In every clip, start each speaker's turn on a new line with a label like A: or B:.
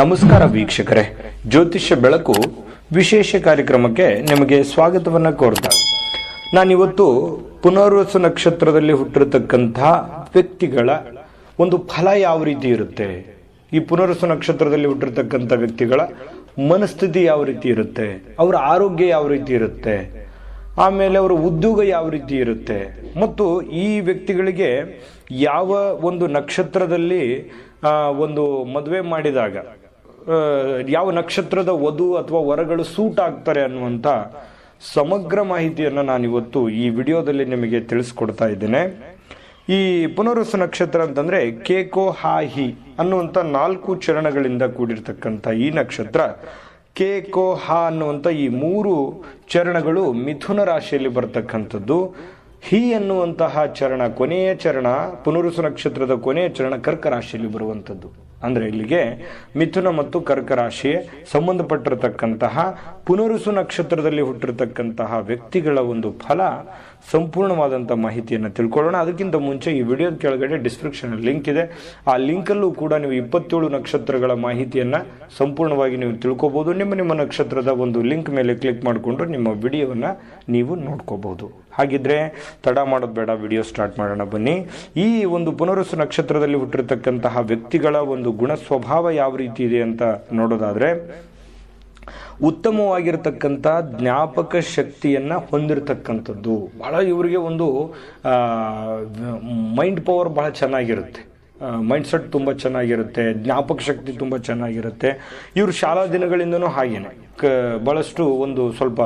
A: ನಮಸ್ಕಾರ ವೀಕ್ಷಕರೇ. ಜ್ಯೋತಿಷ್ಯ ಬೆಳಕು ವಿಶೇಷ ಕಾರ್ಯಕ್ರಮಕ್ಕೆ ನಿಮಗೆ ಸ್ವಾಗತವನ್ನ ಕೋರ್ತಾ. ನಾನಿವತ್ತು ಪುನರ್ವಸು ನಕ್ಷತ್ರದಲ್ಲಿ ಹುಟ್ಟಿರತಕ್ಕಂತಹ ವ್ಯಕ್ತಿಗಳ ಒಂದು ಫಲ ಯಾವ ರೀತಿ ಇರುತ್ತೆ? ಈ ಪುನರ್ವಸು ನಕ್ಷತ್ರದಲ್ಲಿ ಹುಟ್ಟಿರತಕ್ಕಂಥ ವ್ಯಕ್ತಿಗಳ ಮನಸ್ಥಿತಿ ಯಾವ ರೀತಿ ಇರುತ್ತೆ? ಅವರ ಆರೋಗ್ಯ ಯಾವ ರೀತಿ ಇರುತ್ತೆ? ಆಮೇಲೆ ಅವರ ಉದ್ಯೋಗ ಯಾವ ರೀತಿ ಇರುತ್ತೆ? ಮತ್ತು ಈ ವ್ಯಕ್ತಿಗಳಿಗೆ ಯಾವ ಒಂದು ನಕ್ಷತ್ರದಲ್ಲಿ ಒಂದು ಮದುವೆ ಮಾಡಿದಾಗ ಯಾವ ನಕ್ಷತ್ರದ ವಧು ಅಥವಾ ವರಗಳು ಸೂಟ್ ಆಗ್ತಾರೆ ಅನ್ನುವಂಥ ಸಮಗ್ರ ಮಾಹಿತಿಯನ್ನು ನಾನಿವತ್ತು ಈ ವಿಡಿಯೋದಲ್ಲಿ ನಿಮಗೆ ತಿಳಿಸ್ಕೊಡ್ತಾ ಇದ್ದೇನೆ. ಈ ಪುನರ್ವಸು ನಕ್ಷತ್ರ ಅಂತಂದರೆ ಕೇಕೋ ಹಾಹಿ ಅನ್ನುವಂಥ ನಾಲ್ಕು ಚರಣಗಳಿಂದ ಕೂಡಿರ್ತಕ್ಕಂಥ ಈ ನಕ್ಷತ್ರ. ಕೆ ಕೋ ಹ ಅನ್ನುವಂಥ ಈ ಮೂರು ಚರಣಗಳು ಮಿಥುನ ರಾಶಿಯಲ್ಲಿ ಬರ್ತಕ್ಕಂಥದ್ದು. ಹಿ ಅನ್ನುವಂತಹ ಚರಣ ಕೊನೆಯ ಚರಣ ಪುನರುಸು ನಕ್ಷತ್ರದ ಕೊನೆಯ ಚರಣ ಕರ್ಕ ರಾಶಿಯಲ್ಲಿ ಬರುವಂಥದ್ದು. ಅಂದ್ರೆ ಇಲ್ಲಿಗೆ ಮಿಥುನ ಮತ್ತು ಕರ್ಕ ರಾಶಿ ಸಂಬಂಧಪಟ್ಟಿರತಕ್ಕಂತಹ ಪುನರುಸು ನಕ್ಷತ್ರದಲ್ಲಿ ಹುಟ್ಟಿರತಕ್ಕಂತಹ ವ್ಯಕ್ತಿಗಳ ಒಂದು ಫಲ ಸಂಪೂರ್ಣವಾದಂಥ ಮಾಹಿತಿಯನ್ನು ತಿಳ್ಕೊಳ್ಳೋಣ. ಅದಕ್ಕಿಂತ ಮುಂಚೆ ಈ ವಿಡಿಯೋದ ಕೆಳಗಡೆ ಡಿಸ್ಕ್ರಿಪ್ಷನ್ ಲಿಂಕ್ ಇದೆ. ಆ ಲಿಂಕಲ್ಲೂ ಕೂಡ ನೀವು ಇಪ್ಪತ್ತೇಳು ನಕ್ಷತ್ರಗಳ ಮಾಹಿತಿಯನ್ನು ಸಂಪೂರ್ಣವಾಗಿ ನೀವು ತಿಳ್ಕೊಬೋದು. ನಿಮ್ಮ ನಿಮ್ಮ ನಕ್ಷತ್ರದ ಒಂದು ಲಿಂಕ್ ಮೇಲೆ ಕ್ಲಿಕ್ ಮಾಡಿಕೊಂಡು ನಿಮ್ಮ ವಿಡಿಯೋವನ್ನು ನೀವು ನೋಡ್ಕೋಬಹುದು ಹಾಗಿದ್ರೆ ತಡ ಮಾಡೋದು ಬೇಡ, ವಿಡಿಯೋ ಸ್ಟಾರ್ಟ್ ಮಾಡೋಣ, ಬನ್ನಿ. ಈ ಒಂದು ಪುನರಸು ನಕ್ಷತ್ರದಲ್ಲಿ ಹುಟ್ಟಿರ್ತಕ್ಕಂತಹ ವ್ಯಕ್ತಿಗಳ ಒಂದು ಗುಣ ಸ್ವಭಾವ ಯಾವ ರೀತಿ ಇದೆ ಅಂತ ನೋಡೋದಾದ್ರೆ ಉತ್ತಮವಾಗಿರ್ತಕ್ಕಂಥ ಜ್ಞಾಪಕ ಶಕ್ತಿಯನ್ನು ಹೊಂದಿರತಕ್ಕಂಥದ್ದು. ಬಹಳ ಇವರಿಗೆ ಒಂದು ಮೈಂಡ್ ಪವರ್ ಬಹಳ ಚೆನ್ನಾಗಿರುತ್ತೆ. ಮೈಂಡ್ ಸೆಟ್ ತುಂಬ ಚೆನ್ನಾಗಿರುತ್ತೆ, ಜ್ಞಾಪಕ ಶಕ್ತಿ ತುಂಬ ಚೆನ್ನಾಗಿರುತ್ತೆ. ಇವರು ಶಾಲಾ ದಿನಗಳಿಂದನೂ ಹಾಗೇನೆ. ಕ ಭಾಳಷ್ಟು ಒಂದು ಸ್ವಲ್ಪ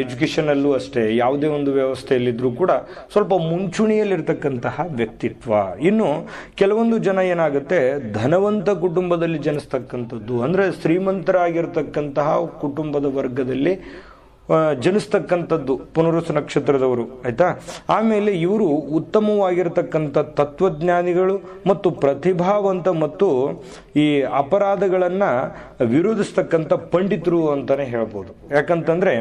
A: ಎಜುಕೇಷನಲ್ಲೂ ಅಷ್ಟೇ, ಯಾವುದೇ ಒಂದು ವ್ಯವಸ್ಥೆಯಲ್ಲಿದ್ದರೂ ಕೂಡ ಸ್ವಲ್ಪ ಮುಂಚೂಣಿಯಲ್ಲಿರ್ತಕ್ಕಂತಹ ವ್ಯಕ್ತಿತ್ವ. ಇನ್ನು ಕೆಲವೊಂದು ಜನ ಏನಾಗುತ್ತೆ, ಧನವಂತ ಕುಟುಂಬದಲ್ಲಿ ಜನಿಸ್ತಕ್ಕಂಥದ್ದು, ಅಂದರೆ ಶ್ರೀಮಂತರಾಗಿರ್ತಕ್ಕಂತಹ ಕುಟುಂಬದ ವರ್ಗದಲ್ಲಿ ಜನಿಸ್ತಕ್ಕಂಥದ್ದು ಪುನರುಸ ನಕ್ಷತ್ರದವರು, ಆಯ್ತಾ? ಆಮೇಲೆ ಇವರು ಉತ್ತಮವಾಗಿರತಕ್ಕಂಥ ತತ್ವಜ್ಞಾನಿಗಳು ಮತ್ತು ಪ್ರತಿಭಾವಂತ ಮತ್ತು ಈ ಅಪರಾಧಗಳನ್ನು ವಿರೋಧಿಸ್ತಕ್ಕಂಥ ಪಂಡಿತರು ಅಂತಾನೆ ಹೇಳ್ಬೋದು. ಯಾಕಂತಂದರೆ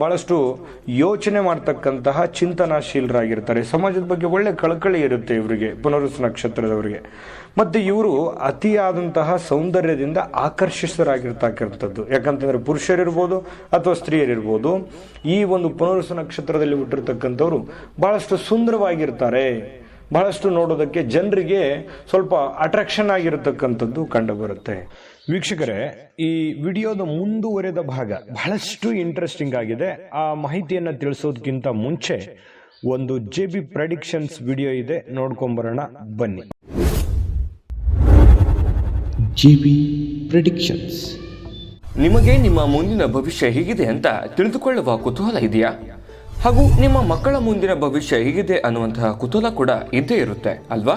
A: ಭಾಳಷ್ಟು ಯೋಚನೆ ಮಾಡ್ತಕ್ಕಂತಹ ಚಿಂತನಾಶೀಲರಾಗಿರ್ತಾರೆ. ಸಮಾಜದ ಬಗ್ಗೆ ಒಳ್ಳೆ ಕಳಕಳಿ ಇರುತ್ತೆ ಇವರಿಗೆ ಪುನರುಸ ನಕ್ಷತ್ರದವರಿಗೆ. ಮತ್ತೆ ಇವರು ಅತಿಯಾದಂತಹ ಸೌಂದರ್ಯದಿಂದ ಆಕರ್ಷಿತರಾಗಿರ್ತಕ್ಕಂಥದ್ದು. ಯಾಕಂತಂದ್ರೆ ಪುರುಷರಿರ್ಬೋದು ಅಥವಾ ಸ್ತ್ರೀಯರಿರ್ಬೋದು, ಈ ಒಂದು ಪುನರ್ವಸ ನಕ್ಷತ್ರದಲ್ಲಿ ಹುಟ್ಟಿರ್ತಕ್ಕಂಥವ್ರು ಬಹಳಷ್ಟು ಸುಂದರವಾಗಿರ್ತಾರೆ. ಬಹಳಷ್ಟು ನೋಡೋದಕ್ಕೆ ಜನರಿಗೆ ಸ್ವಲ್ಪ ಅಟ್ರಾಕ್ಷನ್ ಆಗಿರತಕ್ಕಂಥದ್ದು ಕಂಡುಬರುತ್ತೆ. ವೀಕ್ಷಕರೇ, ಈ ವಿಡಿಯೋದ ಮುಂದುವರೆದ ಭಾಗ ಬಹಳಷ್ಟು ಇಂಟ್ರೆಸ್ಟಿಂಗ್ ಆಗಿದೆ. ಆ ಮಾಹಿತಿಯನ್ನು ತಿಳಿಸೋದಕ್ಕಿಂತ ಮುಂಚೆ ಒಂದು ಜೆ ಬಿ ಪ್ರೆಡಿಕ್ಷನ್ಸ್ ವಿಡಿಯೋ ಇದೆ. ನೋಡ್ಕೊಂಬರೋಣ, ಬನ್ನಿ.
B: GB ಪ್ರಿಡಿಕ್ಷನ್ಸ್
C: ನಿಮಗೆ ನಿಮ್ಮ ಮುಂದಿನ ಭವಿಷ್ಯ ಹೇಗಿದೆ ಅಂತ ತಿಳಿದುಕೊಳ್ಳುವ ಕುತೂಹಲ ಇದೆಯಾ? ಹಾಗೂ ನಿಮ್ಮ ಮಕ್ಕಳ ಮುಂದಿನ ಭವಿಷ್ಯ ಹೇಗಿದೆ ಅನ್ನುವಂತಹ ಕುತೂಹಲ ಕೂಡ ಇದ್ದೇ ಇರುತ್ತೆ, ಅಲ್ವಾ?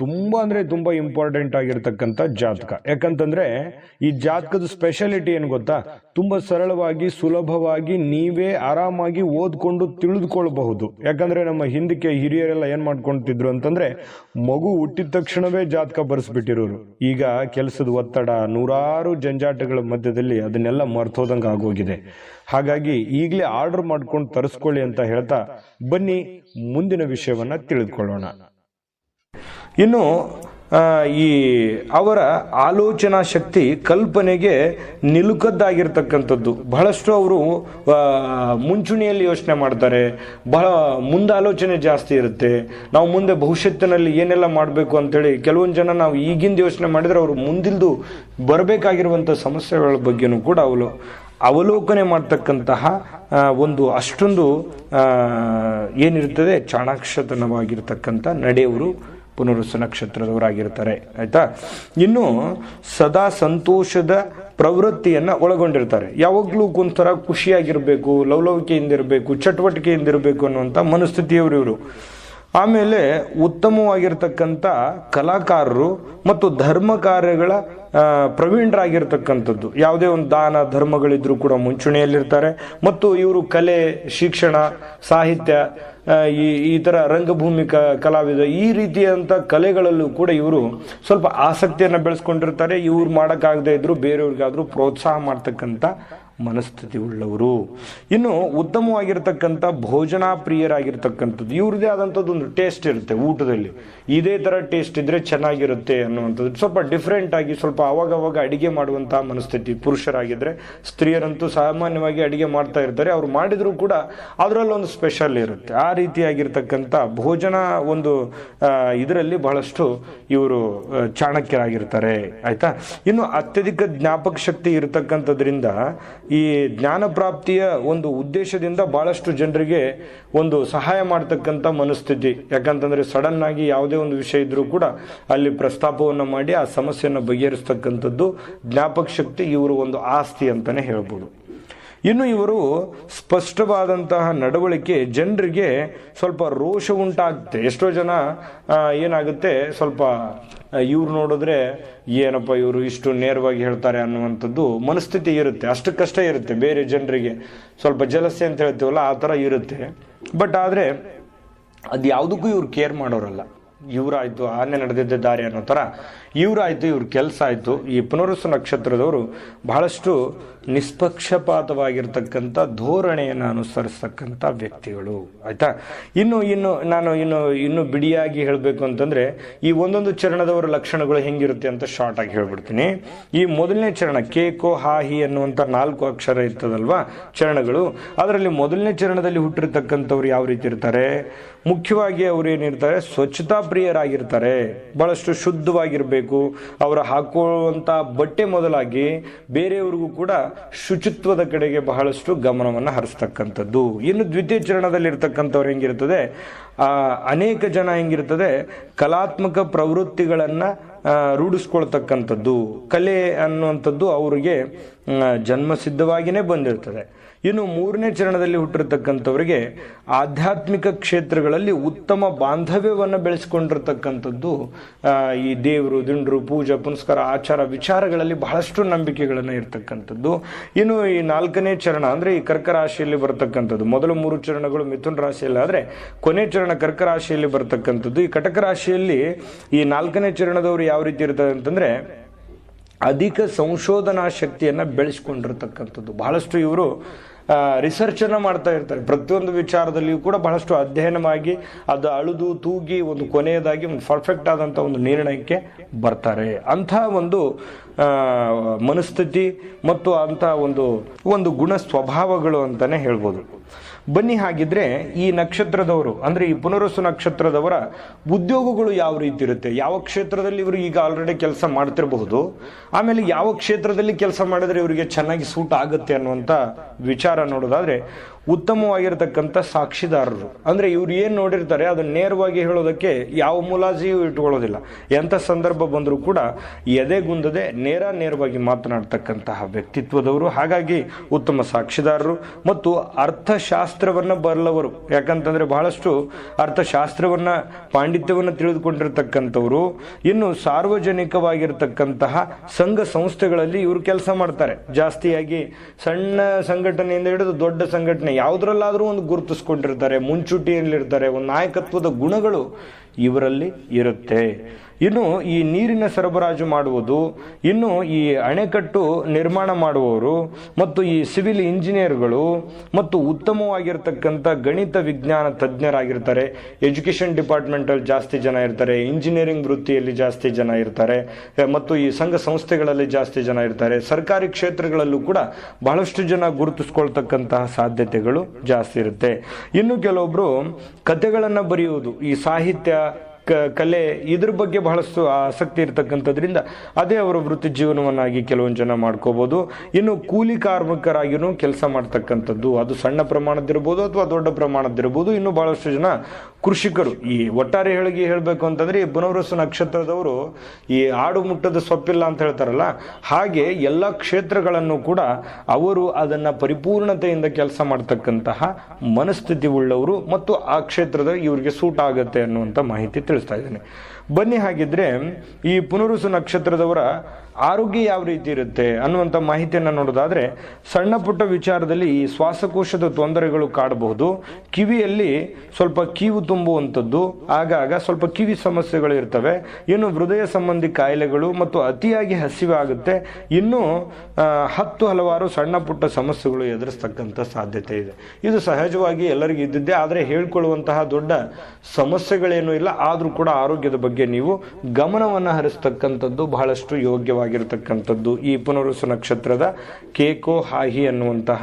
A: ತುಂಬಾ ಅಂದರೆ ತುಂಬಾ ಇಂಪಾರ್ಟೆಂಟ್ ಆಗಿರ್ತಕ್ಕಂಥ ಜಾತಕ. ಯಾಕಂತಂದ್ರೆ ಈ ಜಾತಕದ ಸ್ಪೆಷಾಲಿಟಿ ಏನು ಗೊತ್ತಾ? ತುಂಬಾ ಸರಳವಾಗಿ, ಸುಲಭವಾಗಿ ನೀವೇ ಆರಾಮಾಗಿ ಓದ್ಕೊಂಡು ತಿಳಿದುಕೊಳ್ಬಹುದು. ಯಾಕಂದ್ರೆ ನಮ್ಮ ಹಿಂದಕ್ಕೆ ಹಿರಿಯರೆಲ್ಲ ಏನು ಮಾಡ್ಕೊಂತಿದ್ರು ಅಂತಂದ್ರೆ ಮಗು ಹುಟ್ಟಿದ ತಕ್ಷಣವೇ ಜಾತಕ ಬರೆಸ್ಬಿಟ್ಟಿರೋರು. ಈಗ ಕೆಲಸದ ಒತ್ತಡ, ನೂರಾರು ಜಂಜಾಟಗಳ ಮಧ್ಯದಲ್ಲಿ ಅದನ್ನೆಲ್ಲ ಮರ್ತೋದಂಗ ಆಗೋಗಿದೆ. ಹಾಗಾಗಿ ಈಗಲೇ ಆರ್ಡರ್ ಮಾಡ್ಕೊಂಡು ತರಿಸ್ಕೊಳ್ಳಿ ಅಂತ ಹೇಳ್ತಾ ಬನ್ನಿ ಮುಂದಿನ ವಿಷಯವನ್ನ ತಿಳಿದುಕೊಳ್ಳೋಣ. ಇನ್ನು ಈ ಅವರ ಆಲೋಚನಾ ಶಕ್ತಿ ಕಲ್ಪನೆಗೆ ನಿಲುಕದ್ದಾಗಿರ್ತಕ್ಕಂಥದ್ದು. ಬಹಳಷ್ಟು ಅವರು ಮುಂಚೂಣಿಯಲ್ಲಿ ಯೋಚನೆ ಮಾಡ್ತಾರೆ. ಬಹಳ ಮುಂದಾಲೋಚನೆ ಜಾಸ್ತಿ ಇರುತ್ತೆ. ನಾವು ಮುಂದೆ ಭವಿಷ್ಯತ್ತಿನಲ್ಲಿ ಏನೆಲ್ಲ ಮಾಡಬೇಕು ಅಂತೇಳಿ ಕೆಲವೊಂದು ಜನ ನಾವು ಈಗಿಂದ ಯೋಚನೆ ಮಾಡಿದರೆ ಅವರು ಮುಂದಿಲ್ದು ಬರಬೇಕಾಗಿರುವಂಥ ಸಮಸ್ಯೆಗಳ ಬಗ್ಗೆನೂ ಕೂಡ ಅವಳು ಅವಲೋಕನೆ ಮಾಡ್ತಕ್ಕಂತಹ ಒಂದು ಅಷ್ಟೊಂದು ಏನಿರ್ತದೆ, ಚಾಣಾಕ್ಷತನವಾಗಿರ್ತಕ್ಕಂಥ ನಡೆಯವರು ಪುನರುಸ ನಕ್ಷತ್ರದವರಾಗಿರ್ತಾರೆ ಆಯ್ತಾ? ಇನ್ನು ಸದಾ ಸಂತೋಷದ ಪ್ರವೃತ್ತಿಯನ್ನು ಒಳಗೊಂಡಿರ್ತಾರೆ. ಯಾವಾಗಲೂ ಒಂಥರ ಖುಷಿಯಾಗಿರಬೇಕು ಲವಲವಿಕೆಯಿಂದ ಇರಬೇಕು, ಚಟುವಟಿಕೆಯಿಂದ ಇರಬೇಕು ಅನ್ನುವಂಥ ಮನಸ್ಥಿತಿಯವರು ಇವರು. ಆಮೇಲೆ ಉತ್ತಮವಾಗಿರ್ತಕ್ಕಂಥ ಕಲಾಕಾರರು ಮತ್ತು ಧರ್ಮ ಕಾರ್ಯಗಳ ಪ್ರವೀಣರಾಗಿರ್ತಕ್ಕಂಥದ್ದು. ಯಾವುದೇ ಒಂದು ದಾನ ಧರ್ಮಗಳಿದ್ರೂ ಕೂಡ ಮುಂಚೂಣಿಯಲ್ಲಿರ್ತಾರೆ. ಮತ್ತು ಇವರು ಕಲೆ, ಶಿಕ್ಷಣ, ಸಾಹಿತ್ಯ ಈ ಈ ಥರ ರಂಗಭೂಮಿ ಕಲಾವಿದ ಈ ರೀತಿಯಾದಂಥ ಕಲೆಗಳಲ್ಲೂ ಕೂಡ ಇವರು ಸ್ವಲ್ಪ ಆಸಕ್ತಿಯನ್ನು ಬೆಳೆಸ್ಕೊಂಡಿರ್ತಾರೆ. ಇವ್ರು ಮಾಡೋಕ್ಕಾಗದೇ ಇದ್ದರೂ ಬೇರೆಯವ್ರಿಗಾದರೂ ಪ್ರೋತ್ಸಾಹ ಮಾಡ್ತಕ್ಕಂಥ ಮನಸ್ಥಿತಿ ಉಳ್ಳವರು ಇನ್ನು ಉತ್ತಮವಾಗಿರ್ತಕ್ಕಂಥ ಭೋಜನ ಪ್ರಿಯರಾಗಿರ್ತಕ್ಕಂಥದ್ದು ಇವ್ರದೇ ಆದಂಥದ್ದು ಒಂದು ಟೇಸ್ಟ್ ಇರುತ್ತೆ ಊಟದಲ್ಲಿ. ಇದೇ ಥರ ಟೇಸ್ಟ್ ಇದ್ರೆ ಚೆನ್ನಾಗಿರುತ್ತೆ ಅನ್ನುವಂಥದ್ದು. ಸ್ವಲ್ಪ ಡಿಫ್ರೆಂಟ್ ಆಗಿ ಸ್ವಲ್ಪ ಅವಾಗವಾಗ ಅವಾಗ ಅಡಿಗೆ ಮಾಡುವಂಥ ಮನಸ್ಥಿತಿ ಪುರುಷರಾಗಿದ್ದರೆ ಸ್ತ್ರೀಯರಂತೂ ಸಾಮಾನ್ಯವಾಗಿ ಅಡಿಗೆ ಮಾಡ್ತಾ ಇರ್ತಾರೆ. ಅವ್ರು ಮಾಡಿದರೂ ಕೂಡ ಅದರಲ್ಲೊಂದು ಸ್ಪೆಷಲ್ ಇರುತ್ತೆ. ಆ ರೀತಿಯಾಗಿರ್ತಕ್ಕಂಥ ಭೋಜನ ಒಂದು ಇದರಲ್ಲಿ ಬಹಳಷ್ಟು ಇವರು ಚಾಣಕ್ಯರಾಗಿರ್ತಾರೆ. ಆಯಿತಾ? ಇನ್ನು ಅತ್ಯಧಿಕ ಜ್ಞಾಪಕ ಶಕ್ತಿ ಇರತಕ್ಕಂಥದ್ರಿಂದ ಈ ಜ್ಞಾನ ಪ್ರಾಪ್ತಿಯ ಒಂದು ಉದ್ದೇಶದಿಂದ ಬಹಳಷ್ಟು ಜನರಿಗೆ ಒಂದು ಸಹಾಯ ಮಾಡ್ತಕ್ಕಂಥ ಮನಸ್ಥಿತಿ. ಯಾಕಂತಂದ್ರೆ ಸಡನ್ ಆಗಿ ಯಾವುದೇ ಒಂದು ವಿಷಯ ಇದ್ರೂ ಕೂಡ ಅಲ್ಲಿ ಪ್ರಸ್ತಾಪವನ್ನು ಮಾಡಿ ಆ ಸಮಸ್ಯೆಯನ್ನು ಬಗೆಹರಿಸ್ತಕ್ಕಂಥದ್ದು ಜ್ಞಾಪಕ ಶಕ್ತಿ ಇವರು ಒಂದು ಆಸ್ತಿ ಅಂತಾನೆ ಹೇಳ್ಬೋದು. ಇನ್ನು ಇವರು ಸ್ಪಷ್ಟವಾದಂತಹ ನಡವಳಿಕೆ ಜನರಿಗೆ ಸ್ವಲ್ಪ ರೋಷ ಉಂಟಾಗುತ್ತೆ. ಎಷ್ಟೋ ಜನ ಏನಾಗುತ್ತೆ, ಸ್ವಲ್ಪ ಇವ್ರು ನೋಡಿದ್ರೆ, ಏನಪ್ಪ ಇವರು ಇಷ್ಟು ನೇರವಾಗಿ ಹೇಳ್ತಾರೆ ಅನ್ನುವಂಥದ್ದು ಮನಸ್ಥಿತಿ ಇರುತ್ತೆ. ಅಷ್ಟಕ್ಕಷ್ಟೇ ಇರುತ್ತೆ ಬೇರೆ ಜನರಿಗೆ. ಸ್ವಲ್ಪ ಜಲಸೆ ಅಂತ ಹೇಳ್ತೀವಲ್ಲ, ಆ ಥರ ಇರುತ್ತೆ. ಬಟ್ ಆದರೆ, ಅದು ಯಾವುದಕ್ಕೂ ಇವ್ರು ಕೇರ್ ಮಾಡೋರಲ್ಲ. ಇವರಾಯ್ತು, ಆನೆ ನಡೆದಿದ್ದ ದಾರಿ ಅನ್ನೋ ಥರ. ಇವರಾಯ್ತು, ಇವ್ರ ಕೆಲಸ ಆಯಿತು. ಈ ಪುನರುಸ ನಕ್ಷತ್ರದವರು ಬಹಳಷ್ಟು ನಿಷ್ಪಕ್ಷಪಾತವಾಗಿರ್ತಕ್ಕಂಥ ಧೋರಣೆಯನ್ನು ಅನುಸರಿಸ್ತಕ್ಕಂಥ ವ್ಯಕ್ತಿಗಳು. ಆಯಿತಾ? ಇನ್ನು ಇನ್ನು, ನಾನು ಇನ್ನು ಇನ್ನು ಬಿಡಿಯಾಗಿ ಹೇಳಬೇಕು ಅಂತಂದರೆ, ಈ ಒಂದೊಂದು ಚರಣದವರ ಲಕ್ಷಣಗಳು ಹೆಂಗಿರುತ್ತೆ ಅಂತ ಶಾರ್ಟ್ ಆಗಿ ಹೇಳ್ಬಿಡ್ತೀನಿ. ಈ ಮೊದಲನೇ ಚರಣ ಕೇಕೋ ಹಾಹಿ ಅನ್ನುವಂಥ ನಾಲ್ಕು ಅಕ್ಷರ ಇರ್ತದಲ್ವಾ ಚರಣಗಳು? ಅದರಲ್ಲಿ ಮೊದಲನೇ ಚರಣದಲ್ಲಿ ಹುಟ್ಟಿರ್ತಕ್ಕಂಥವ್ರು ಯಾವ ರೀತಿ ಇರ್ತಾರೆ? ಮುಖ್ಯವಾಗಿ ಅವ್ರು ಏನಿರ್ತಾರೆ ಸ್ವಚ್ಛತಾ ಪ್ರಿಯರಾಗಿರ್ತಾರೆ. ಬಹಳಷ್ಟು ಶುದ್ಧವಾಗಿರಬೇಕು. ಅವರು ಹಾಕುವಂಥ ಬಟ್ಟೆ ಮೊದಲಾಗಿ ಬೇರೆಯವ್ರಿಗೂ ಕೂಡ ಶುಚಿತ್ವದ ಕಡೆಗೆ ಬಹಳಷ್ಟು ಗಮನವನ್ನು ಹರಿಸ್ತಕ್ಕಂಥದ್ದು. ಇನ್ನು ದ್ವಿತೀಯ ಚರಣದಲ್ಲಿ ಇರ್ತಕ್ಕಂಥವ್ರು ಹೆಂಗಿರ್ತದೆ ಅನೇಕ ಜನ ಹೆಂಗಿರ್ತದೆ? ಕಲಾತ್ಮಕ ಪ್ರವೃತ್ತಿಗಳನ್ನು ರೂಢಿಸ್ಕೊಳ್ತಕ್ಕಂಥದ್ದು. ಕಲೆ ಅನ್ನುವಂಥದ್ದು ಅವರಿಗೆ ಜನ್ಮಸಿದ್ಧವಾಗಿಯೇ ಬಂದಿರ್ತದೆ. ಇನ್ನು ಮೂರನೇ ಚರಣದಲ್ಲಿ ಹುಟ್ಟಿರ್ತಕ್ಕಂಥವರಿಗೆ ಆಧ್ಯಾತ್ಮಿಕ ಕ್ಷೇತ್ರಗಳಲ್ಲಿ ಉತ್ತಮ ಬಾಂಧವ್ಯವನ್ನು ಬೆಳೆಸ್ಕೊಂಡಿರ್ತಕ್ಕಂಥದ್ದು ಈ ದೇವರು, ದಿಂಡ್ರು, ಪೂಜಾ, ಪುನಸ್ಕಾರ, ಆಚಾರ ವಿಚಾರಗಳಲ್ಲಿ ಬಹಳಷ್ಟು ನಂಬಿಕೆಗಳನ್ನು ಇರ್ತಕ್ಕಂಥದ್ದು. ಇನ್ನು ಈ ನಾಲ್ಕನೇ ಚರಣ ಅಂದರೆ ಈ ಕರ್ಕ ರಾಶಿಯಲ್ಲಿ ಬರ್ತಕ್ಕಂಥದ್ದು. ಮೊದಲು ಮೂರು ಚರಣಗಳು ಮಿಥುನ ರಾಶಿಯಲ್ಲಿ ಆದರೆ ಕೊನೆ ಚರಣ ಕರ್ಕ ರಾಶಿಯಲ್ಲಿ ಬರ್ತಕ್ಕಂಥದ್ದು. ಈ ಕಟಕ ರಾಶಿಯಲ್ಲಿ ಈ ನಾಲ್ಕನೇ ಚರಣದವರು ಯಾವ ರೀತಿ ಇರ್ತದೆ ಅಂತಂದ್ರೆ ಅಧಿಕ ಸಂಶೋಧನಾ ಶಕ್ತಿಯನ್ನು ಬೆಳೆಸ್ಕೊಂಡಿರ್ತಕ್ಕಂಥದ್ದು. ಬಹಳಷ್ಟು ಇವರು ರಿಸರ್ಚ್ ಅನ್ನ ಮಾಡ್ತಾ ಇರ್ತಾರೆ. ಪ್ರತಿಯೊಂದು ವಿಚಾರದಲ್ಲಿಯೂ ಕೂಡ ಬಹಳಷ್ಟು ಅಧ್ಯಯನವಾಗಿ ಅದು ಅಳುದು, ತೂಗಿ ಒಂದು ಕೊನೆಯದಾಗಿ ಒಂದು ಪರ್ಫೆಕ್ಟ್ ಆದಂತ ಒಂದು ನಿರ್ಣಯಕ್ಕೆ ಬರ್ತಾರೆ. ಅಂಥ ಒಂದು ಮನಸ್ಥಿತಿ ಮತ್ತು ಅಂಥ ಒಂದು ಒಂದು ಗುಣ ಸ್ವಭಾವಗಳು ಅಂತಾನೆ ಹೇಳ್ಬೋದು. ಬನ್ನಿ ಹಾಗಿದ್ರೆ ಈ ನಕ್ಷತ್ರದವರು, ಅಂದ್ರೆ ಈ ಪುನರಸು ನಕ್ಷತ್ರದವರ ಉದ್ಯೋಗಗಳು ಯಾವ ರೀತಿ ಇರುತ್ತೆ? ಯಾವ ಕ್ಷೇತ್ರದಲ್ಲಿ ಇವರು ಈಗ ಆಲ್ರೆಡಿ ಕೆಲಸ ಮಾಡ್ತಿರಬಹುದು? ಆಮೇಲೆ ಯಾವ ಕ್ಷೇತ್ರದಲ್ಲಿ ಕೆಲಸ ಮಾಡಿದ್ರೆ ಇವರಿಗೆ ಚೆನ್ನಾಗಿ ಸೂಟ್ ಆಗುತ್ತೆ ಅನ್ನುವಂತ ವಿಚಾರ ನೋಡೋದಾದ್ರೆ ಉತ್ತಮವಾಗಿರ್ತಕ್ಕಂಥ ಸಾಕ್ಷಿದಾರರು. ಅಂದರೆ ಇವ್ರು ಏನು ನೋಡಿರ್ತಾರೆ, ಅದನ್ನು ನೇರವಾಗಿ ಹೇಳೋದಕ್ಕೆ ಯಾವ ಮುಲಾಜಿಯೂ ಇಟ್ಕೊಳ್ಳೋದಿಲ್ಲ ಎಂಥ ಸಂದರ್ಭ ಬಂದರೂ ಕೂಡ ಎದೆಗುಂದದೆ ನೇರ ನೇರವಾಗಿ ಮಾತನಾಡ್ತಕ್ಕಂತಹ ವ್ಯಕ್ತಿತ್ವದವರು, ಹಾಗಾಗಿ ಉತ್ತಮ ಸಾಕ್ಷಿದಾರರು ಮತ್ತು ಅರ್ಥಶಾಸ್ತ್ರವನ್ನು ಬರಲವರು ಯಾಕಂತಂದರೆ ಬಹಳಷ್ಟು ಅರ್ಥಶಾಸ್ತ್ರವನ್ನು, ಪಾಂಡಿತ್ಯವನ್ನು ತಿಳಿದುಕೊಂಡಿರ್ತಕ್ಕಂಥವರು, ಇನ್ನು ಸಾರ್ವಜನಿಕವಾಗಿರ್ತಕ್ಕಂತಹ ಸಂಘ ಸಂಸ್ಥೆಗಳಲ್ಲಿ ಇವರು ಕೆಲಸ ಮಾಡ್ತಾರೆ. ಜಾಸ್ತಿಯಾಗಿ ಸಣ್ಣ ಸಂಘಟನೆಯಿಂದ ಹಿಡಿದು ದೊಡ್ಡ ಸಂಘಟನೆ ಯಾವುದ್ರಲ್ಲಾದ್ರೂ ಒಂದು ಗುರುತಿಸ್ಕೊಂಡಿರ್ತಾರೆ ಮುಂಚೂಟಿಯಲ್ಲಿರ್ತಾರೆ ಒಂದು ನಾಯಕತ್ವದ ಗುಣಗಳು ಇವರಲ್ಲಿ ಇರುತ್ತೆ. ಇನ್ನು ಈ ನೀರಿನ ಸರಬರಾಜು ಮಾಡುವುದು, ಇನ್ನು ಈ ಅಣೆಕಟ್ಟು ನಿರ್ಮಾಣ ಮಾಡುವವರು, ಮತ್ತು ಈ ಸಿವಿಲ್ ಇಂಜಿನಿಯರ್ಗಳು, ಮತ್ತು ಉತ್ತಮವಾಗಿರ್ತಕ್ಕಂಥ ಗಣಿತ ವಿಜ್ಞಾನ ತಜ್ಞರಾಗಿರ್ತಾರೆ. ಎಜುಕೇಷನ್ ಡಿಪಾರ್ಟ್ಮೆಂಟಲ್ಲಿ ಜಾಸ್ತಿ ಜನ ಇರ್ತಾರೆ ಇಂಜಿನಿಯರಿಂಗ್ ವೃತ್ತಿಯಲ್ಲಿ ಜಾಸ್ತಿ ಜನ ಇರ್ತಾರೆ, ಮತ್ತು ಈ ಸಂಘ ಸಂಸ್ಥೆಗಳಲ್ಲಿ ಜಾಸ್ತಿ ಜನ ಇರ್ತಾರೆ. ಸರ್ಕಾರಿ ಕ್ಷೇತ್ರಗಳಲ್ಲೂ ಕೂಡ ಬಹಳಷ್ಟು ಜನ ಗುರುತಿಸ್ಕೊಳ್ತಕ್ಕಂತಹ ಸಾಧ್ಯತೆಗಳು ಜಾಸ್ತಿ ಇರುತ್ತೆ. ಇನ್ನು ಕೆಲವೊಬ್ರು ಕತೆಗಳನ್ನು ಬರೆಯುವುದು, ಈ ಸಾಹಿತ್ಯ ಕಲೆ ಇದ್ರ ಬಗ್ಗೆ ಬಹಳಷ್ಟು ಆಸಕ್ತಿ ಇರತಕ್ಕಂಥದ್ರಿಂದ ಅದೇ ಅವರ ವೃತ್ತಿ ಜೀವನವನ್ನಾಗಿ ಕೆಲವೊಂದು ಜನ ಮಾಡ್ಕೋಬಹುದು ಇನ್ನು ಕೂಲಿ ಕಾರ್ಮಿಕರಾಗಿನೂ ಕೆಲಸ ಮಾಡ್ತಕ್ಕಂಥದ್ದು. ಅದು ಸಣ್ಣ ಪ್ರಮಾಣದಿರ್ಬೋದು ಅಥವಾ ದೊಡ್ಡ ಪ್ರಮಾಣದಿರ್ಬೋದು ಇನ್ನು ಬಹಳಷ್ಟು ಜನ ಕೃಷಿಕರು. ಈ ಒಟ್ಟಾರೆ ಹೇಳಿಗೆ ಹೇಳಬೇಕು ಅಂತಂದ್ರೆ ಈ ಪುನರ್ವಸು ನಕ್ಷತ್ರದವರು ಈ ಆಡು ಮುಟ್ಟದ ಸೊಪ್ಪಿಲ್ಲ ಅಂತ ಹೇಳ್ತಾರಲ್ಲ, ಹಾಗೆ ಎಲ್ಲ ಕ್ಷೇತ್ರಗಳನ್ನು ಕೂಡ ಅವರು ಅದನ್ನ ಪರಿಪೂರ್ಣತೆಯಿಂದ ಕೆಲಸ ಮಾಡ್ತಕ್ಕಂತಹ ಮನಸ್ಥಿತಿ ಉಳ್ಳವರು ಮತ್ತು ಆ ಕ್ಷೇತ್ರದ ಇವರಿಗೆ ಸೂಟ್ ಆಗುತ್ತೆ ಅನ್ನುವಂಥ ಮಾಹಿತಿ ತಿಳಿಸ್ತಾ ಇದ್ದೇನೆ. ಬನ್ನಿ ಹಾಗಿದ್ರೆ ಈ ಪುನರುಸು ನಕ್ಷತ್ರದವರ ಆರೋಗ್ಯ ಯಾವ ರೀತಿ ಇರುತ್ತೆ ಅನ್ನುವಂಥ ಮಾಹಿತಿಯನ್ನು ನೋಡೋದಾದ್ರೆ ಸಣ್ಣ ಪುಟ್ಟ ವಿಚಾರದಲ್ಲಿ ಈ ಶ್ವಾಸಕೋಶದ ತೊಂದರೆಗಳು ಕಾಡಬಹುದು. ಕಿವಿಯಲ್ಲಿ ಸ್ವಲ್ಪ ಕೀವು ತುಂಬುವಂಥದ್ದು, ಆಗಾಗ ಸ್ವಲ್ಪ ಕಿವಿ ಸಮಸ್ಯೆಗಳು ಇರ್ತವೆ. ಇನ್ನು ಹೃದಯ ಸಂಬಂಧಿ ಕಾಯಿಲೆಗಳು ಮತ್ತು ಅತಿಯಾಗಿ ಹಸಿವೆ ಆಗುತ್ತೆ. ಇನ್ನು ಹತ್ತು ಹಲವಾರು ಸಣ್ಣ ಪುಟ್ಟ ಸಮಸ್ಯೆಗಳು ಎದುರಿಸ್ತಕ್ಕಂಥ ಸಾಧ್ಯತೆ ಇದೆ. ಇದು ಸಹಜವಾಗಿ ಎಲ್ಲರಿಗೂ ಇದ್ದಿದ್ದೆ, ಆದರೆ ಹೇಳ್ಕೊಳ್ಳುವಂತಹ ದೊಡ್ಡ ಸಮಸ್ಯೆಗಳೇನೂ ಇಲ್ಲ. ಆದರೂ ಕೂಡ ಆರೋಗ್ಯದ ಬಗ್ಗೆ ನೀವು ಗಮನವನ್ನು ಹರಿಸ್ತಕ್ಕಂಥದ್ದು ಬಹಳಷ್ಟು ಯೋಗ್ಯವಾಗಿರತಕ್ಕಂಥದ್ದು ಈ ಪುನರುಸು ನಕ್ಷತ್ರದ ಕೇಕೋ ಹಾಹಿ ಅನ್ನುವಂತಹ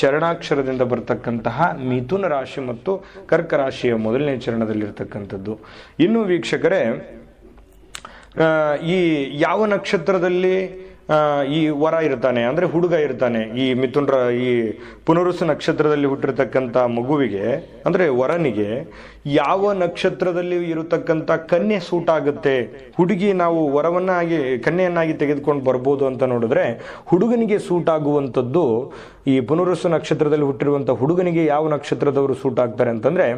A: ಚರಣಾಕ್ಷರದಿಂದ ಬರತಕ್ಕಂತಹ ಮಿಥುನ ರಾಶಿ ಮತ್ತು ಕರ್ಕ ರಾಶಿಯ ಮೊದಲನೇ ಚರಣದಲ್ಲಿರ್ತಕ್ಕಂಥದ್ದು. ಇನ್ನು ವೀಕ್ಷಕರೇ ಈ ಯಾವ ನಕ್ಷತ್ರದಲ್ಲಿ ಈ ವರ ಇರ್ತಾನೆ, ಅಂದರೆ ಹುಡುಗ ಇರ್ತಾನೆ, ಈ ಮಿಥುನ್ ಈ ಪುನರ್ವಸ ನಕ್ಷತ್ರದಲ್ಲಿ ಹುಟ್ಟಿರ್ತಕ್ಕಂಥ ಮಗುವಿಗೆ, ಅಂದರೆ ವರನಿಗೆ, ಯಾವ ನಕ್ಷತ್ರದಲ್ಲಿ ಇರತಕ್ಕಂಥ ಕನ್ಯೆ ಸೂಟ್ ಆಗುತ್ತೆ, ಹುಡುಗಿ ನಾವು ವರವನ್ನಾಗಿ ಕನ್ಯೆಯನ್ನಾಗಿ ತೆಗೆದುಕೊಂಡು ಬರ್ಬೋದು ಅಂತ ನೋಡಿದ್ರೆ, ಹುಡುಗನಿಗೆ ಸೂಟ್ ಆಗುವಂಥದ್ದು, ಈ ಪುನರ್ವಸ ನಕ್ಷತ್ರದಲ್ಲಿ ಹುಟ್ಟಿರುವಂಥ ಹುಡುಗನಿಗೆ ಯಾವ ನಕ್ಷತ್ರದವರು ಸೂಟ್ ಆಗ್ತಾರೆ ಅಂತಂದ್ರೆ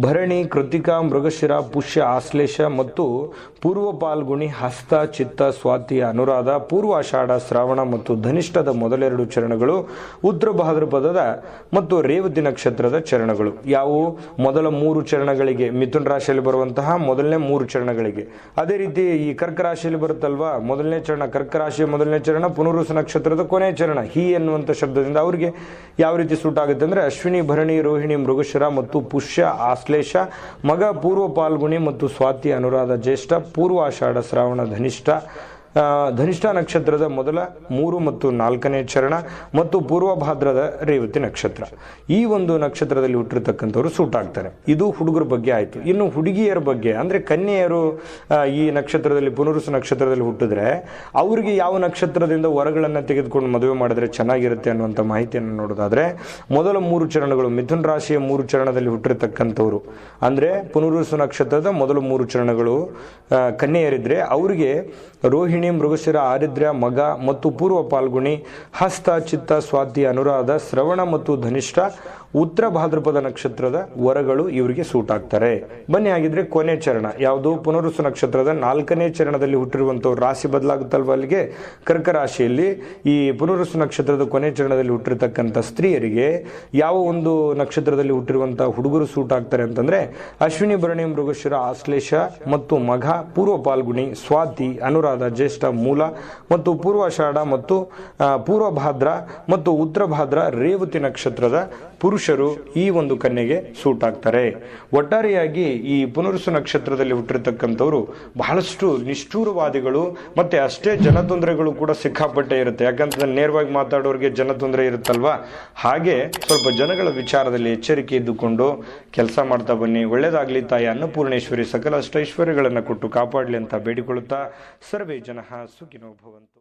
A: ಭರಣಿ, ಕೃತಿಕಾ, ಮೃಗಶಿರ, ಪುಷ್ಯ, ಆಶ್ಲೇಷ ಮತ್ತು ಪೂರ್ವ ಪಾಲ್ಗುಣಿ, ಹಸ್ತ, ಚಿತ್ತ, ಸ್ವಾತಿ, ಅನುರಾಧ ಪೂರ್ವಾಷಾಢ ಶ್ರಾವಣ ಮತ್ತು ಧನಿಷ್ಠದ ಮೊದಲೆರಡು ಚರಣಗಳು, ಉತ್ತರ ಭಾದ್ರಪದದ ಮತ್ತು ರೇವತಿ ನಕ್ಷತ್ರದ ಚರಣಗಳು. ಯಾವುವು? ಮೊದಲ ಮೂರು ಚರಣಗಳಿಗೆ ಮಿಥುನ್ ರಾಶಿಯಲ್ಲಿ ಬರುವಂತಹ ಮೊದಲನೇ ಮೂರು ಚರಣಗಳಿಗೆ. ಅದೇ ರೀತಿ ಈ ಕರ್ಕ ರಾಶಿಯಲ್ಲಿ ಬರುತ್ತಲ್ವಾ? ಮೊದಲನೇ ಚರಣ ಕರ್ಕ ರಾಶಿಯ ಮೊದಲನೇ ಚರಣ ಪುನರ್ವಸ ನಕ್ಷತ್ರದ ಕೊನೆಯ ಚರಣ. ಹಿ ಎನ್ನುವಂಥ ಶಬ್ದದಿಂದ ಅವರಿಗೆ ಯಾವ ರೀತಿ ಸೂಟ್ ಆಗುತ್ತೆ ಅಂದ್ರೆ ಅಶ್ವಿನಿ, ಭರಣಿ, ರೋಹಿಣಿ, ಮೃಗಶಿರ ಮತ್ತು ಪುಷ್ಯ ಆಶ್ಲೇಷ ಮಗ ಪೂರ್ವ ಪಾಲ್ಗುಣಿ ಮತ್ತು ಸ್ವಾತಿ ಅನುರಾಧ ಜ್ಯೇಷ್ಠ ಪೂರ್ವ ಆಷಾಢ ಶ್ರಾವಣ ಧನಿಷ್ಠ ಧನಿಷ್ಠ ನಕ್ಷತ್ರದ ಮೊದಲ ಮೂರು ಮತ್ತು ನಾಲ್ಕನೇ ಚರಣ ಮತ್ತು ಪೂರ್ವ ಭಾದ್ರದ ರೇವತಿ ನಕ್ಷತ್ರ. ಈ ಒಂದು ನಕ್ಷತ್ರದಲ್ಲಿ ಹುಟ್ಟಿರ್ತಕ್ಕಂಥವ್ರು ಸೂಟ್ ಆಗ್ತಾರೆ. ಇದು ಹುಡುಗರ ಬಗ್ಗೆ ಆಯ್ತು. ಇನ್ನು ಹುಡುಗಿಯರ ಬಗ್ಗೆ, ಅಂದ್ರೆ ಕನ್ಯೆಯರು ಈ ನಕ್ಷತ್ರದಲ್ಲಿ, ಪುನರುಸು ನಕ್ಷತ್ರದಲ್ಲಿ ಹುಟ್ಟಿದ್ರೆ ಅವರಿಗೆ ಯಾವ ನಕ್ಷತ್ರದಿಂದ ವರಗಳನ್ನು ತೆಗೆದುಕೊಂಡು ಮದುವೆ ಮಾಡಿದ್ರೆ ಚೆನ್ನಾಗಿರುತ್ತೆ ಅನ್ನುವಂಥ ಮಾಹಿತಿಯನ್ನು ನೋಡೋದಾದ್ರೆ, ಮೊದಲ ಮೂರು ಚರಣಗಳು ಮಿಥುನ್ ರಾಶಿಯ ಮೂರು ಚರಣದಲ್ಲಿ ಹುಟ್ಟಿರ್ತಕ್ಕಂಥವ್ರು. ಅಂದ್ರೆ ಪುನರುಸು ನಕ್ಷತ್ರದ ಮೊದಲ ಮೂರು ಚರಣಗಳು ಕನ್ಯೆಯರಿದ್ರೆ ಅವರಿಗೆ ರೋಹಿಣಿ ಮೃಗಶಿರ ಆರಿದ್ರ್ಯ ಮಗ ಮತ್ತು ಪೂರ್ವ ಪಾಲ್ಗುಣಿ ಹಸ್ತ ಚಿತ್ತ ಸ್ವಾತಿ ಅನುರಾಧ ಶ್ರವಣ ಮತ್ತು ಧನಿಷ್ಠ ಉತ್ತರ ಭಾದ್ರಪದ ನಕ್ಷತ್ರದ ವರಗಳು ಇವರಿಗೆ ಸೂಟ್ ಆಗ್ತಾರೆ. ಬನ್ನಿ ಆಗಿದ್ರೆ ಕೊನೆ ಚರಣ. ಯಾವುದು? ಪುನರುಸು ನಕ್ಷತ್ರದ ನಾಲ್ಕನೇ ಚರಣದಲ್ಲಿ ಹುಟ್ಟಿರುವಂಥವ್ರು ರಾಶಿ ಬದಲಾಗುತ್ತಲ್ವ ಅಲ್ಲಿಗೆ? ಕರ್ಕ ರಾಶಿಯಲ್ಲಿ ಈ ಪುನರುಸು ನಕ್ಷತ್ರದ ಕೊನೆ ಚರಣದಲ್ಲಿ ಹುಟ್ಟಿರ್ತಕ್ಕಂಥ ಸ್ತ್ರೀಯರಿಗೆ ಯಾವ ಒಂದು ನಕ್ಷತ್ರದಲ್ಲಿ ಹುಟ್ಟಿರುವಂಥ ಹುಡುಗರು ಸೂಟ್ ಆಗ್ತಾರೆ ಅಂತಂದ್ರೆ ಅಶ್ವಿನಿ, ಭರಣಿ, ಮೃಗಶಿರ, ಆಶ್ಲೇಷ ಮತ್ತು ಮಘ, ಪೂರ್ವ ಪಾಲ್ಗುಣಿ, ಸ್ವಾತಿ, ಅನುರಾಧ, ಜ್ಯೇಷ್ಠ, ಮೂಲ ಮತ್ತು ಪೂರ್ವಾಷಾಢ ಮತ್ತು ಪೂರ್ವ ಭಾದ್ರ ಮತ್ತು ಉತ್ತರ ಭಾದ್ರ ರೇವತಿ ನಕ್ಷತ್ರದ ಪುರುಷರು ಈ ಒಂದು ಕನ್ಯೆಗೆ ಸೂಟ್ ಆಗ್ತಾರೆ ಒಟ್ಟಾರೆಯಾಗಿ ಈ ಪುನರ್ಸು ನಕ್ಷತ್ರದಲ್ಲಿ ಹುಟ್ಟಿರ್ತಕ್ಕಂಥವ್ರು ಬಹಳಷ್ಟು ನಿಷ್ಠೂರವಾದಿಗಳು ಮತ್ತೆ ಅಷ್ಟೇ ಜನತೊಂದರೆಗಳು ಕೂಡ ಸಿಕ್ಕಾಪಟ್ಟೆ ಇರುತ್ತೆ. ಯಾಕಂದ್ರೆ ನೇರವಾಗಿ ಮಾತಾಡೋರಿಗೆ ಜನತೊಂದರೆ ಇರುತ್ತಲ್ವಾ? ಹಾಗೆ ಸ್ವಲ್ಪ ಜನಗಳ ವಿಚಾರದಲ್ಲಿ ಎಚ್ಚರಿಕೆ ಇದ್ದುಕೊಂಡು ಕೆಲಸ ಮಾಡ್ತಾ ಬನ್ನಿ. ಒಳ್ಳೇದಾಗ್ಲಿ ತಾಯಿ ಅನ್ನಪೂರ್ಣೇಶ್ವರಿ, ಸಕಲ ಅಷ್ಟೈಶ್ವರ್ಯಗಳನ್ನು ಕೊಟ್ಟು ಕಾಪಾಡಲಿ ಅಂತ ಬೇಡಿಕೊಳ್ಳುತ್ತಾ ಸರ್ವೇ ಜನ ಸುಖಿನೋ ಭವಂತು.